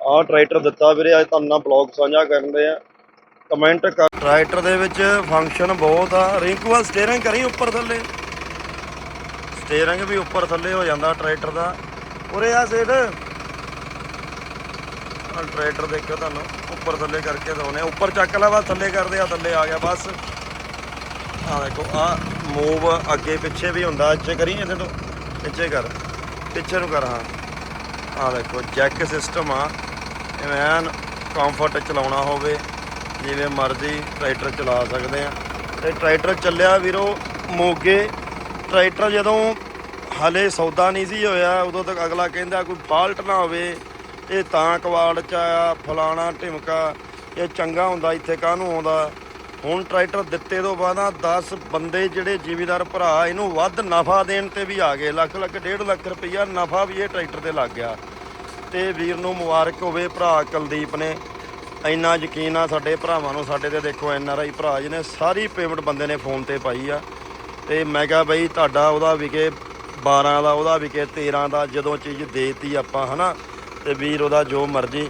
ਆਹ ਟਰੈਕਟਰ ਦਿੱਤਾ ਵੀਰੇ, ਅੱਜ ਤੁਹਾਨੂੰ ਨਾਲ ਬਲੌਗ ਸਾਂਝਾ ਕਰਨ ਦੇ ਆ। ਕਮੈਂਟ ਕਰ ਟਰੈਕਟਰ ਦੇ ਵਿੱਚ ਫੰਕਸ਼ਨ ਬਹੁਤ ਆ। ਰਿੰਕੂ ਆ ਸਟੀਅਰਿੰਗ ਕਰੀ ਉੱਪਰ ਥੱਲੇ। ਸਟੀਅਰਿੰਗ ਵੀ ਉੱਪਰ ਥੱਲੇ ਹੋ ਜਾਂਦਾ ਟਰੈਕਟਰ ਦਾ। ਉਰੇ ਆ ਸੇਠ ਆ ਟਰੈਕਟਰ ਦੇਖਿਓ ਤੁਹਾਨੂੰ, ਉੱਪਰ ਥੱਲੇ ਕਰਕੇ ਦਿਖਾਉਂਦੇ ਉੱਪਰ ਚੱਕ ਲਾ ਬਸ, ਥੱਲੇ ਕਰਦੇ ਆ, ਥੱਲੇ ਆ ਗਿਆ ਬਸ। ਆ ਦੇਖੋ ਆ ਮੂਵ ਅੱਗੇ ਪਿੱਛੇ ਵੀ ਹੁੰਦਾ, ਇੱਥੇ ਕਰੀ ਇਹਦੇ ਤੋਂ। ਪਿੱਛੇ ਕਰ, ਪਿੱਛੇ ਨੂੰ ਕਰ, ਹਾਂ। ਆ ਦੇਖੋ ਜੈਕ ਸਿਸਟਮ ਆ। ਐਨ ਕੰਫਰਟ ਚਲਾਉਣਾ ਹੋਵੇ, ਜਿਵੇਂ ਮਰਜ਼ੀ ਟਰੈਕਟਰ ਚਲਾ ਸਕਦੇ ਆ ਤੇ ਟਰੈਕਟਰ ਚੱਲਿਆ ਵੀਰੋ ਮੋਗੇ। ਟਰੈਕਟਰ ਜਦੋਂ ਹਲੇ ਸੌਦਾ ਨਹੀਂ ਸੀ ਹੋਇਆ, ਉਦੋਂ ਤੱਕ ਅਗਲਾ ਕਹਿੰਦਾ ਕੋਈ ਫਾਲਟ ਨਾ ਹੋਵੇ, ਇਹ ਤਾਂ ਕਵਾੜ ਚ ਆਇਆ ਫਲਾਣਾ ਢਿਮਕਾ, ਇਹ ਚੰਗਾ ਹੁੰਦਾ, ਇੱਥੇ ਕਾਹਨੂੰ ਆਉਂਦਾ? ਹੁਣ ਟਰੈਕਟਰ ਦਿੱਤੇ ਤੋਂ ਬਾਅਦ ਆ 10 ਬੰਦੇ ਜਿਹੜੇ ਜ਼ਿਮੀਦਾਰ ਭਰਾ, ਇਹਨੂੰ ਵੱਧ ਨਫਾ ਦੇਣ ਤੇ ਵੀ ਆ ਗਏ। ਲੱਖ ਲੱਖ ਡੇਢ ਲੱਖ ਰੁਪਈਆ ਨਫਾ ਵੀ ਇਹ ਟਰੈਕਟਰ ਤੇ ਲੱਗ ਗਿਆ। ਤੇ ਵੀਰ ਨੂੰ ਮੁਬਾਰਕ ਹੋਵੇ ਭਰਾ ਕੁਲਦੀਪ ਨੇ। ਇੰਨਾ ਯਕੀਨ ਆ ਸਾਡੇ ਭਰਾਵਾਂ ਨੂੰ, ਸਾਡੇ ਤੇ ਦੇਖੋ ਐਨ ਆਰ ਆਈ ਭਰਾ ਜੀ ਨੇ ਸਾਰੀ ਪੇਮੈਂਟ ਬੰਦੇ ਨੇ ਫੋਨ ਤੇ ਪਾਈ ਆ। ਤੇ ਮੈਂ ਕਿਹਾ ਬਈ ਤੁਹਾਡਾ ਉਹਦਾ ਵਿਕੇ 12 ਦਾ, ਉਹਦਾ ਵਿਕੇ 13 ਦਾ ਜਦੋਂ ਚੀਜ਼ ਦੇਤੀ ਆਪਾਂ, ਹਨਾ? ਤੇ ਵੀਰ ਉਹਦਾ ਜੋ ਮਰਜ਼ੀ,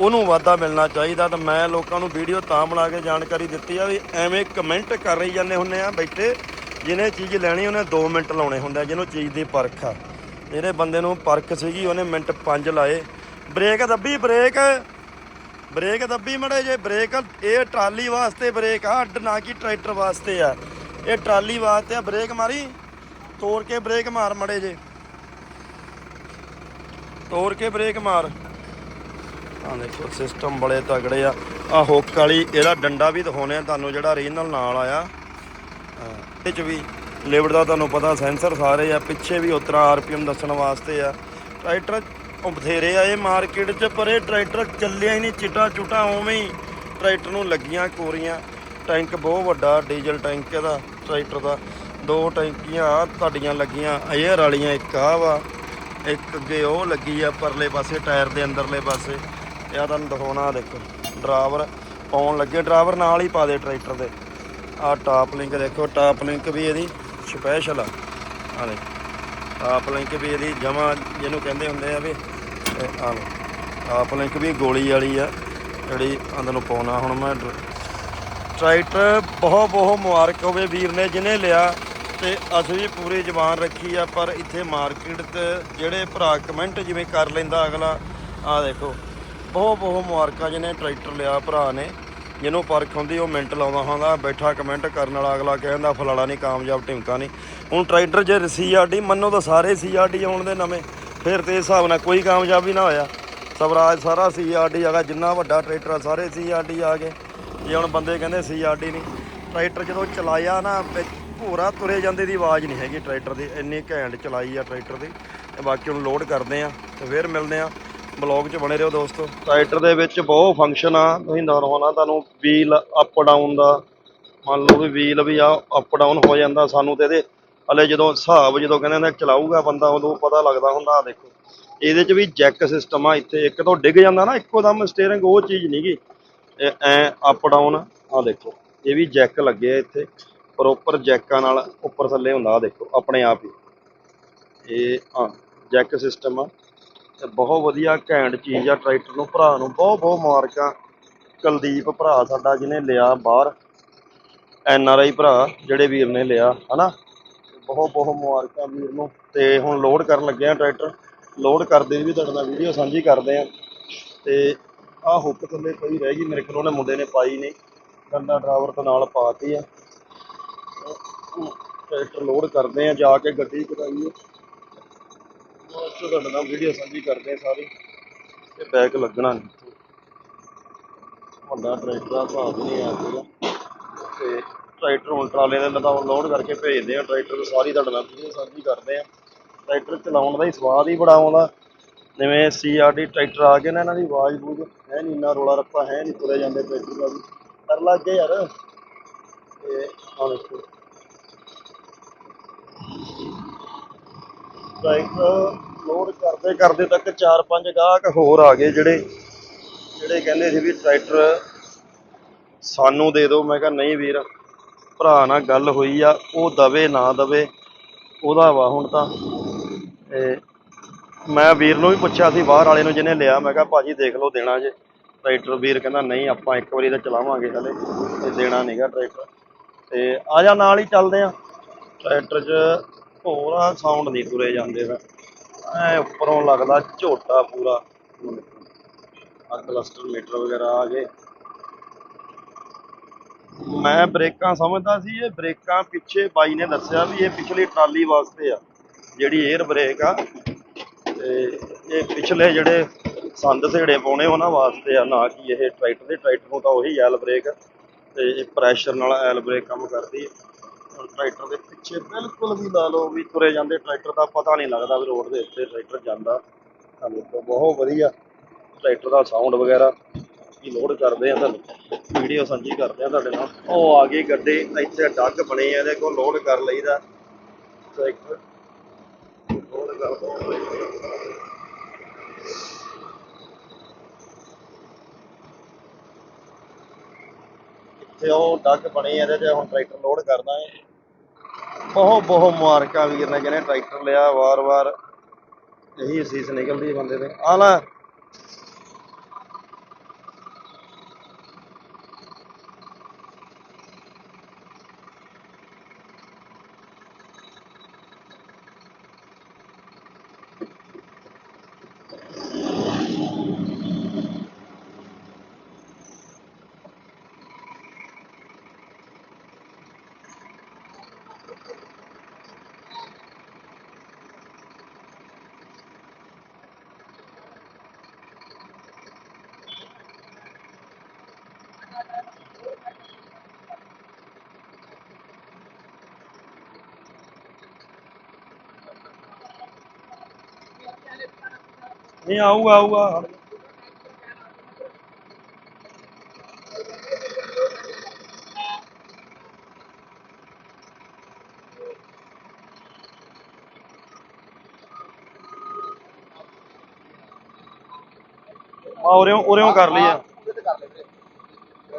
ਉਹਨੂੰ ਵਾਧਾ ਮਿਲਣਾ ਚਾਹੀਦਾ। ਤਾਂ ਮੈਂ ਲੋਕਾਂ ਨੂੰ ਵੀਡੀਓ ਤਾਂ ਬਣਾ ਕੇ ਜਾਣਕਾਰੀ ਦਿੱਤੀ ਆ ਵੀ ਐਵੇਂ ਕਮੈਂਟ ਕਰ ਰਹੀ ਜਾਂਦੇ ਹੁੰਨੇ ਆ ਬੈਠੇ। ਜਿਹਨੇ ਚੀਜ਼ ਲੈਣੀ, ਉਹਨੇ 2 ਮਿੰਟ ਲਾਉਣੇ ਹੁੰਦੇ ਆ, ਜਿਹਨੂੰ ਚੀਜ਼ ਦੀ ਪਰਖ ਆ। ਜਿਹੜੇ ਬੰਦੇ ਨੂੰ ਪਰਖ ਸੀਗੀ, ਉਹਨੇ ਮਿੰਟ 5 ਲਾਏ। ਬ੍ਰੇਕ ਦੱਬੀ, ਬ੍ਰੇਕ। ਬ੍ਰੇਕ ਦੱਬੀ ਮੜੇ ਜੇ ਬ੍ਰੇਕ। ਇਹ ਟਰਾਲੀ ਵਾਸਤੇ ਬ੍ਰੇਕ ਆ, ਅੱਡ ਨਾ ਕਿ ਟਰੈਕਟਰ ਵਾਸਤੇ ਆ। ਇਹ ਟਰਾਲੀ ਵਾਸਤੇ ਆ, ਬ੍ਰੇਕ ਮਾਰੀ। ਤੋੜ ਕੇ ਬ੍ਰੇਕ ਮਾਰ ਮੜੇ ਜੇ ਤੋੜ ਕੇ ਬ੍ਰੇਕ ਮਾਰ। ਆ ਦੇਖੋ ਸਿਸਟਮ ਬੜੇ ਤਗੜੇ ਆ। ਆ ਹੁੱਕ ਵਾਲੀ, ਇਹਦਾ ਡੰਡਾ ਵੀ ਦਿਖਾਉਣੇ ਆ ਤੁਹਾਨੂੰ, ਜਿਹੜਾ ਰੀਜਨਲ ਨਾਲ ਆਇਆ। ਇਹ ਚ ਵੀ ਲਿਵਟ ਦਾ ਤੁਹਾਨੂੰ ਪਤਾ, ਸੈਂਸਰ ਸਾਰੇ ਆ, ਪਿੱਛੇ ਵੀ ਉਤਰਾ ਆਰਪੀਐਮ ਦੱਸਣ ਵਾਸਤੇ ਆ। ਟਰੈਕਟਰ ਬਥੇਰੇ ਆ ਇਹ ਮਾਰਕੀਟ 'ਚ, ਪਰ ਇਹ ਟਰੈਕਟਰ ਚੱਲਿਆ ਹੀ ਨਹੀਂ, ਚਿੱਟਾ ਚੁੱਟਾ ਉਵੇਂ ਹੀ ਟਰੈਕਟਰ ਨੂੰ ਲੱਗੀਆਂ ਕੋਰੀਆਂ। ਟੈਂਕ ਬਹੁਤ ਵੱਡਾ, ਡੀਜ਼ਲ ਟੈਂਕ ਇਹਦਾ, ਟਰੈਕਟਰ ਦਾ। ਦੋ ਟੈਂਕੀਆਂ ਆਹ ਤੁਹਾਡੀਆਂ ਲੱਗੀਆਂ 에ਅਰ ਵਾਲੀਆਂ ਇੱਕ ਆ ਵਾ, ਇੱਕ ਅੱਗੇ ਉਹ ਲੱਗੀ ਆ, ਪਰਲੇ ਪਾਸੇ, ਟਾਇਰ ਦੇ ਅੰਦਰਲੇ ਪਾਸੇ। ਇਹ ਤੁਹਾਨੂੰ ਦਿਖਾਉਣਾ ਦੇਖੋ, ਡਰਾਈਵਰ ਪਾਉਣ ਲੱਗੇ, ਡਰਾਈਵਰ ਨਾਲ ਹੀ ਪਾ ਦੇ ਟਰੈਕਟਰ ਦੇ। ਆ ਟਾਪ ਲਿੰਕ ਦੇਖੋ ਟਾਪ ਲਿੰਕ ਵੀ ਇਹਦੀ। ਸਪੈਸ਼ਲ ਆ। ਆ ਦੇ ਟਾਪ ਲਿੰਕ ਵੀ ਇਹਦੀ ਜਮਾ ਜਿਹਨੂੰ ਕਹਿੰਦੇ ਹੁੰਦੇ ਆ ਵੀ, ਇਹ ਆ ਲਓ। ਟਾਪ ਲਿੰਕ ਵੀ ਗੋਲੀ ਵਾਲੀ ਆ, ਜਿਹੜੀ ਅੰਦਰ ਨੂੰ ਪਾਉਣਾ ਹੁਣ ਮੈਂ। ਟਰੈਕਟਰ ਬਹੁਤ ਬਹੁਤ ਮੁਬਾਰਕ ਹੋਵੇ ਵੀਰ ਨੇ ਜਿਹਨੇ ਲਿਆ ਤੇ ਅਸੀਂ ਵੀ ਪੂਰੀ ਜ਼ਬਾਨ ਰੱਖੀ ਆ, ਪਰ ਇੱਥੇ ਮਾਰਕੀਟ ਤੇ ਜਿਹੜੇ ਭਰਾ ਕਮੈਂਟ ਜਿਵੇਂ ਕਰ ਲੈਂਦਾ ਅਗਲਾ ਆ ਦੇਖੋ। ਬਹੁਤ ਬਹੁਤ ਮੁਬਾਰਕਾਂ ਜਿਹਨੇ ਟਰੈਕਟਰ ਲਿਆ ਭਰਾ ਨੇ। ਜਿਹਨੂੰ ਪਰਖ ਹੁੰਦੀ, ਉਹ ਮਿੰਟ ਲਾਉਂਦਾ ਹੁੰਦਾ, ਬੈਠਾ ਕਮੈਂਟ ਕਰਨ ਵਾਲਾ ਅਗਲਾ ਕਹਿੰਦਾ ਫਲਾਣਾ ਨਹੀਂ ਕਾਮਯਾਬ ਢਿਮਕਾ ਨਹੀਂ ਹੁਣ ਟਰੈਕਟਰ ਜੇ ਸੀਆਰਡੀ ਮੰਨੋ ਤਾਂ ਸਾਰੇ ਸੀਆਰਡੀ ਆਉਣ ਦੇ ਨਵੇਂ। ਫਿਰ ਤੇ ਇਸ ਹਿਸਾਬ ਨਾਲ ਕੋਈ ਕਾਮਯਾਬੀ ਨਾ ਹੋਇਆ। ਸਵਰਾਜ ਸਾਰਾ ਸੀਆਰਡੀ ਆ ਗਿਆ, ਜਿੰਨਾ ਵੱਡਾ ਟਰੈਕਟਰ ਆ, ਸਾਰੇ ਸੀਆਰਡੀ ਆ ਗਏ। ਜੇ ਹੁਣ ਬੰਦੇ ਕਹਿੰਦੇ ਸੀਆਰਡੀ ਨਹੀਂ ਟਰੈਕਟਰ ਜਦੋਂ ਚਲਾਇਆ ਨਾ ਵਿੱਚ ਭੋਰਾ ਤੁਰੇ ਜਾਂਦੇ ਦੀ ਆਵਾਜ਼ ਨਹੀਂ ਹੈਗੀ ਟਰੈਕਟਰ ਦੀ, ਇੰਨੀ ਘੈਂਟ ਚਲਾਈ ਆ ਟਰੈਕਟਰ ਦੀ। ਤੇ ਬਾਕੀ ਹੁਣ ਲੋਡ ਕਰਦੇ ਆ, ਤੇ ਫਿਰ ਮਿਲਦੇ ਆ। ਬਲੌਗ 'ਚ ਬਣੇ ਰਹੋ ਦੋਸਤੋ। ਟਰੈਕਟਰ ਦੇ ਵਿੱਚ ਬਹੁਤ ਫੰਕਸ਼ਨ ਆ, ਤੁਸੀਂ ਦਿਖਾਉਣਾ ਤੁਹਾਨੂੰ ਵੀਲ ਅਪ ਡਾਊਨ ਦਾ, ਮੰਨ ਲਓ ਵੀ ਵੀਲ ਵੀ ਆ ਅਪ ਡਾਊਨ ਹੋ ਜਾਂਦਾ ਸਾਨੂੰ ਤੇ ਇਹਦੇ, ਹਲੇ ਜਦੋਂ ਹਿਸਾਬ ਜਦੋਂ ਕਹਿੰਦੇ ਨੇ ਚਲਾਊਗਾ ਬੰਦਾ, ਉਦੋਂ ਪਤਾ ਲੱਗਦਾ ਹੁੰਦਾ ਆ ਦੇਖੋ। ਇਹਦੇ 'ਚ ਵੀ ਜੈਕ ਸਿਸਟਮ ਆ, ਇੱਥੇ ਇੱਕ ਤੋਂ ਡਿੱਗ ਜਾਂਦਾ ਨਾ, ਇੱਕੋ ਦਮ ਸਟੀਅਰਿੰਗ ਉਹ ਚੀਜ਼ ਨਹੀਂਗੀ ਇਹ ਐ ਅਪ ਡਾਊਨ ਆ ਦੇਖੋ, ਇਹ ਵੀ ਜੈਕ ਲੱਗੇ ਆ ਇੱਥੇ ਪ੍ਰੋਪਰ ਜੈਕਾਂ ਨਾਲ ਉੱਪਰ ਥੱਲੇ ਹੁੰਦਾ ਆ ਦੇਖੋ, ਆਪਣੇ ਆਪ ਹੀ। ਇਹ ਆ ਜੈਕ ਸਿਸਟਮ ਆ। ਤੇ ਬਹੁਤ ਵਧੀਆ ਘੈਂਟ ਚੀਜ਼ ਆ ਟਰੈਕਟਰ ਨੂੰ, ਭਰਾ ਨੂੰ ਬਹੁਤ ਬਹੁਤ ਮੁਬਾਰਕਾਂ। ਕੁਲਦੀਪ ਭਰਾ ਸਾਡਾ ਜਿਹਨੇ ਲਿਆ ਬਾਹਰ, ਐਨ ਆਰ ਆਈ ਭਰਾ ਜਿਹੜੇ ਵੀਰ ਨੇ ਲਿਆ, ਹਨਾ? ਬਹੁਤ ਬਹੁਤ ਮੁਬਾਰਕਾਂ ਵੀਰ ਨੂੰ। ਤੇ ਹੁਣ ਲੋਡ ਕਰਨ ਲੱਗੇ ਆ ਟਰੈਕਟਰ। ਲੋਡ ਕਰਦੇ ਵੀ ਤੁਹਾਡੇ ਨਾਲ ਵੀਡੀਓ ਸਾਂਝੀ ਕਰਦੇ ਆ। ਤੇ ਆਹ ਹੁੱਕ ਥੱਲੇ ਪਈ ਰਹਿ ਗਈ, ਮੇਰੇ ਕੋਲ ਉਹਨੇ ਮੁੰਡੇ ਨੇ ਪਾਈ ਨਹੀਂ ਗੰਦਾ ਡਰਾਈਵਰ ਤੋਂ ਨਾਲ ਪਾਤੀ ਆ। ਟਰੈਕਟਰ ਲੋਡ ਕਰਦੇ ਆ, ਜਾ ਕੇ ਗੱਡੀ ਕਰਾਈਏ। ਤੁਹਾਡੇ ਨਾਲ ਵੀਡੀਓ ਸਾਂਝੀ ਕਰਦੇ ਆ ਸਾਰੀ। ਤੇ ਬੈਕ ਲੱਗਣਾ ਨਹੀਂ ਵੱਡਾ ਟਰੈਕਟਰ ਆ ਭਾਵ ਨਹੀਂ ਆ ਸੀਗਾ। ਤੇ ਟਰੈਕਟਰ ਹੁਣ ਟਰਾਲੇ ਦੇ ਲਦਾਉ ਲੋਡ ਕਰਕੇ ਭੇਜਦੇ ਆ। ਟਰੈਕਟਰ ਸਾਰੀ ਤੁਹਾਡੇ ਨਾਲ ਵੀਡੀਓ ਸਾਂਝੀ ਕਰਦੇ ਆ ਟਰੈਕਟਰ ਚਲਾਉਣ ਦਾ ਹੀ ਸਵਾਦ ਹੀ ਬੜਾ ਆਉਂਦਾ। ਜਿਵੇਂ ਸੀਆਰਡੀ ਟਰੈਕਟਰ ਆ ਗਏ ਨਾ ਇਹਨਾਂ ਦੀ ਆਵਾਜ਼ ਬੂਝ ਹੈ ਨਹੀਂ ਇੰਨਾ ਰੋਲਾ ਰੱਪਾ ਹੈ ਨਹੀਂ ਤੁਰੇ ਜਾਂਦੇ ਟਰੈਕਟਰ ਦਾ ਵੀ। ਕਰ ਲੱਗ ਗਏ ਯਾਰ। ਤੇ ਦੇਖੋ। ਟਰੈਕਟਰ ਲੋਡ ਕਰਦੇ ਕਰਦੇ ਤੱਕ 4-5 ਗਾਹਕ ਹੋਰ ਆ ਗਏ ਜਿਹੜੇ ਜਿਹੜੇ ਕਹਿੰਦੇ ਸੀ ਵੀ ਟਰੈਕਟਰ ਸਾਨੂੰ ਦੇ ਦਿਓ। ਮੈਂ ਕਿਹਾ, ਨਹੀਂ ਵੀਰ, ਭਰਾ ਨਾਲ ਗੱਲ ਹੋਈ ਆ, ਉਹ ਦਵੇ ਨਾ ਦਵੇ, ਉਹਦਾ ਵਾ ਹੁਣ ਤਾਂ। ਤੇ ਮੈਂ ਵੀਰ ਨੂੰ ਵੀ ਪੁੱਛਿਆ ਸੀ, ਬਾਹਰ ਵਾਲੇ ਨੂੰ ਜਿਹਨੇ ਲਿਆ, ਮੈਂ ਕਿਹਾ, ਭਾਜੀ ਦੇਖ ਲਓ, ਦੇਣਾ ਜੇ। ਟਰੈਕਟਰ ਵੀਰ ਕਹਿੰਦਾ, ਨਹੀਂ, ਆਪਾਂ ਇੱਕ ਵਾਰੀ ਤਾਂ ਚਲਾਵਾਂਗੇ ਹਲੇ, ਤੇ ਦੇਣਾ ਨਹੀਂਗਾ ਟਰੈਕਟਰ। ਤੇ ਆ ਜਾ, ਨਾਲ ਹੀ ਚੱਲਦੇ ਆ। ਟਰੈਕਟਰ 'ਚ ਹੋਰਾ ਸਾਊਂਡ ਨਹੀਂ ਤੁਰੇ ਜਾਂਦੇ ਫਿਰ। ਐ ਉੱਪਰੋਂ ਲੱਗਦਾ ਝੋਟਾ ਪੂਰਾ। ਆ ਕਲਸਟਰ ਮੀਟਰ ਵਗੈਰਾ ਆ ਗਏ। ਮੈਂ ਬ੍ਰੇਕਾਂ ਸਮਝਦਾ ਸੀ, ਇਹ ਬ੍ਰੇਕਾਂ ਪਿੱਛੇ ਬਾਈ ਨੇ ਦੱਸਿਆ ਵੀ ਇਹ ਪਿਛਲੀ ਟਰਾਲੀ ਵਾਸਤੇ ਆ, ਜਿਹੜੀ 에ਅਰ ਬ੍ਰੇਕ ਆ। ਤੇ ਇਹ ਪਿਛਲੇ ਜਿਹੜੇ ਸੰਦ ਸੇੜੇ ਪਾਉਣੇ ਉਹਨਾਂ ਵਾਸਤੇ ਆ, ਨਾ ਕਿ ਇਹ ਟਰੈਕਟਰ ਦੇ ਟਰੈਕਟਰ ਨੂੰ ਤਾਂ ਉਹੀ ਐਲ ਬ੍ਰੇਕ ਤੇ ਇਹ ਪ੍ਰੈਸ਼ਰ ਨਾਲ ਐਲ ਬ੍ਰੇਕ ਕੰਮ ਕਰਦੀ ਹੈ ਟਰੈਕਟਰ ਦੇ ਪਿੱਛੇ ਬਿਲਕੁਲ ਵੀ ਲਾ ਲਓ ਵੀ ਤੁਰੇ ਜਾਂਦੇ ਟਰੈਕਟਰ ਦਾ ਪਤਾ ਨਹੀਂ ਲੱਗਦਾ ਵੀ ਰੋਡ ਦੇ ਉੱਤੇ ਟਰੈਕਟਰ ਜਾਂਦਾ। ਤੁਹਾਨੂੰ ਦੇਖੋ, ਬਹੁਤ ਵਧੀਆ ਟਰੈਕਟਰ ਦਾ ਸਾਊਂਡ ਵਗੈਰਾ ਵੀ ਲੋਡ ਕਰਦੇ ਆ ਤੁਹਾਨੂੰ। ਵੀਡੀਓ ਸਾਂਝੀ ਕਰਦੇ ਆ ਤੁਹਾਡੇ ਨਾਲ। ਉਹ ਆ ਗਈ ਗੱਡੀ, ਇੱਥੇ ਡੱਗ ਬਣੇ ਆ, ਇਹਦੇ ਕੋਲ ਲੋਡ ਕਰ ਲਈਦਾ। ਟਰੈਕਟਰ। ਲੋਡ ਕਰ ਦੋ ਇੱਥੇ ਉਹ ਡੱਗ ਬਣੀ ਇਹਦੇ ਤੇ ਹੁਣ ਟਰੈਕਟਰ ਲੋਡ ਕਰਦਾ ਹੈ ਬਹੁਤ ਬਹੁਤ ਮੁਬਾਰਕਾਂ ਵੀਰ ਨੇ, ਜਿਹਨੇ ਟਰੈਕਟਰ ਲਿਆ ਵਾਰ-ਵਾਰ। ਇਹੀ ਅਸੀਸ ਨਿਕਲਦੀ ਹੈ ਬੰਦੇ ਤੇ। ਆਲਾ ਲੈ ਨਹੀਂ ਆਊਗਾ ਆਊਗਾ ਆ ਉਰਿਓਂ ਉਰਿਓਂ ਕਰ ਲਈ ਆ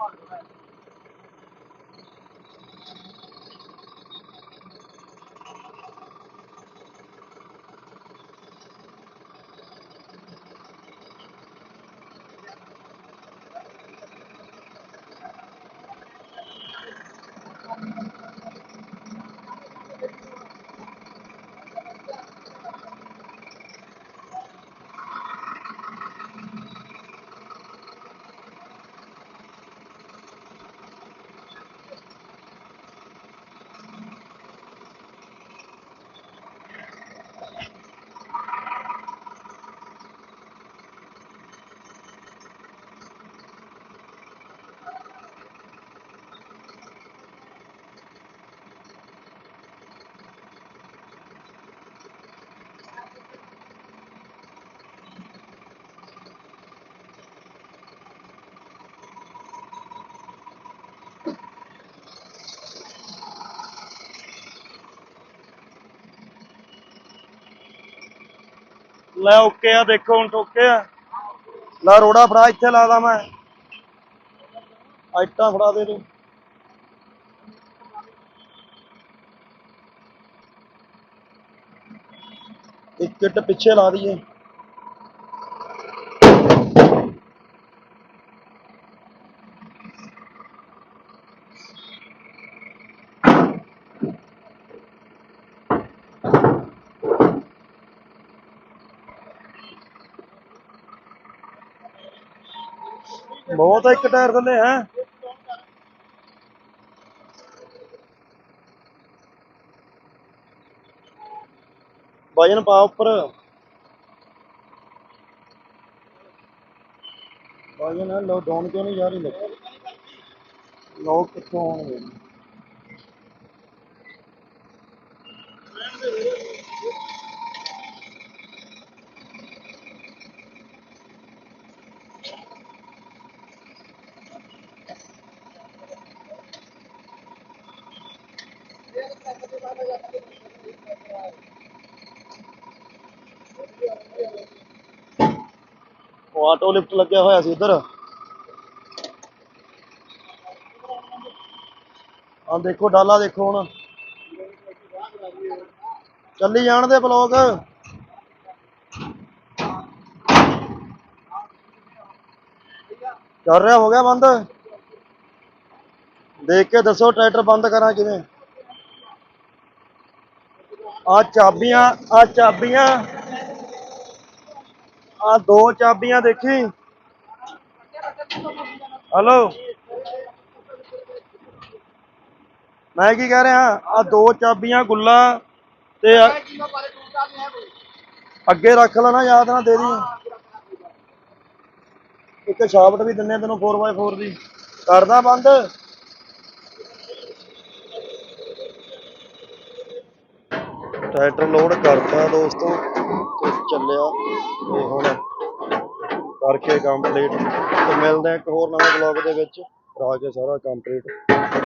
Right. ਲੈ ਓਕੇ ਆ, ਦੇਖੋ ਹੁਣ ਟੋਕੇ ਆ। ਲੈ ਰੋੜਾ ਫੜਾ, ਇੱਥੇ ਲਾ ਦਾ ਮੈਂ। ਆਈਟਾਂ ਫੜਾ ਦੇ ਤੂੰ। ਇੱਕ ਇੱਟ ਪਿੱਛੇ ਲਾ ਦਈਏ। ਬਹੁਤ ਆ ਇੱਕ ਟਾਇਰ ਥੱਲੇ ਹੈ। ਵਜਨ ਪਾ ਉੱਪਰ। ਵਜਨ ਲੋ ਡਾਊਨ ਕਿਉਂ ਨਹੀਂ ਜਾ ਰਹੀ ਲੋਕ ਕਿੱਥੋਂ ਆਉਣਗੇ? ਆਟੋ ਲਿਫਟ ਲੱਗਿਆ ਹੋਇਆ ਸੀ ਉਧਰ ਆ ਦੇਖੋ, ਡਾਲਾ ਦੇਖੋ ਹੁਣ। ਚੱਲੀ ਜਾਣ ਦੇ ਬਲੌਗ। ਚੱਲ ਰਿਹਾ ਹੋ ਗਿਆ ਬੰਦ? ਦੇਖ ਕੇ ਦੱਸੋ, ਟਰੈਕਟਰ ਬੰਦ ਕਰਾਂ ਕਿਵੇਂ? ਆ ਚਾਬੀਆਂ ਆ ਚਾਬੀਆਂ। ਆ ਦੋ ਚਾਬੀਆਂ ਦੇਖੀ। ਹਲੋ ਮੈਂ ਕੀ ਕਹਿ ਰਿਹਾ ਆ ਦੋ ਚਾਬੀਆਂ ਗੁੱਲਾ ਤੇ ਅੱਗੇ ਰੱਖ ਲੈਣਾ, ਯਾਦ ਨਾ ਦੇ ਦੀ। ਇੱਕ ਸ਼ਾਫਟ ਵੀ ਦਿੰਨੇ ਤੈਨੂੰ 4x4 ਦੀ। ਕਰਦਾ ਬੰਦ। ਟਰੈਕਟਰ ਲੋਡ ਕਰਤਾ ਦੋਸਤੋ। ਤੇ ਚੱਲਿਆ ਤੇ ਹੁਣ ਕਰਕੇ ਕੰਪਲੀਟ ਤੇ ਮਿਲਦੇ ਆ ਇੱਕ ਹੋਰ ਨਵੇਂ ਬਲੌਗ ਦੇ ਵਿੱਚ। ਕਰਾ ਕੇ ਸਾਰਾ ਕੰਪਲੀਟ